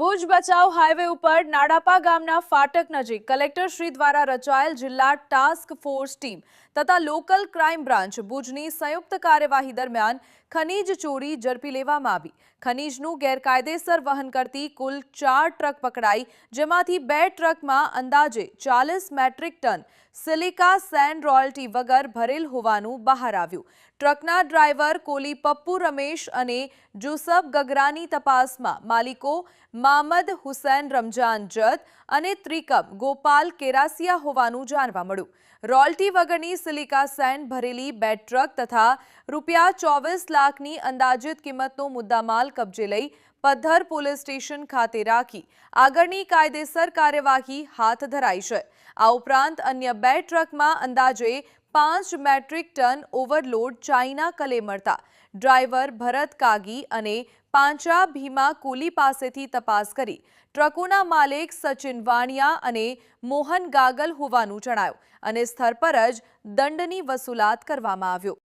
ભુજ બચાવ હાઈવે ઉપર નાડાપા ગામના ફાટક નજીક કલેક્ટર શ્રી દ્વારા રચાયેલ જિલ્લા ટાસ્ક ફોર્સ ટીમ તથા લોકલ ક્રાઇમ બ્રાન્ચ ભુજની સંયુક્ત કાર્યવાહી દરમિયાન ખનીજ ચોરી ઝડપી લેવામાં આવી. ખનીજનું ગેરકાયદેસર વહન કરતી કુલ ચાર ટ્રક પકડાઈ, જેમાંથી બે ટ્રકમાં અંદાજે ચાલીસ metric ton silica sand royalty વગર ભરેલ હોવાનું બહાર આવ્યું. ટ્રકના ડ્રાઈવર કોલી પપ્પુ રમેશ અને જુસફ ગગરાની તપાસમાં માલિકો મામદ હુસૈન રમજાન જત અને ત્રિકમ ગોપાલ કેરાસિયા હોવાનું જાણવા મળ્યું. રોયલ્ટી વગરની સિલિકા સેન્ડ ભરેલી બે ટ્રક તથા રૂપિયા ચોવીસ લાખની અંદાજિત કિંમતનો મુદ્દામાલ કબજે લઈ પદ્ધર પોલીસ સ્ટેશન ખાતે રાખી આગળની કાયદેસર કાર્યવાહી હાથ ધરાઈ છે. આ ઉપરાંત અન્ય બે ટ્રકમાં અંદાજે પાંચ મેટ્રિક ટન ઓવરલોડ ચાઇના કલે મળતા. ડ્રાઈવર ભરત કાગી અને પાંચા ભીમા કુલી પાસેથી તપાસ કરી. ટ્રકોના માલિક સચિન વાણિયા અને મોહન ગાગલ હોવાનું જણાયું અને સ્થળ પર જ દંડની વસૂલાત કરવામાં આવ્યો.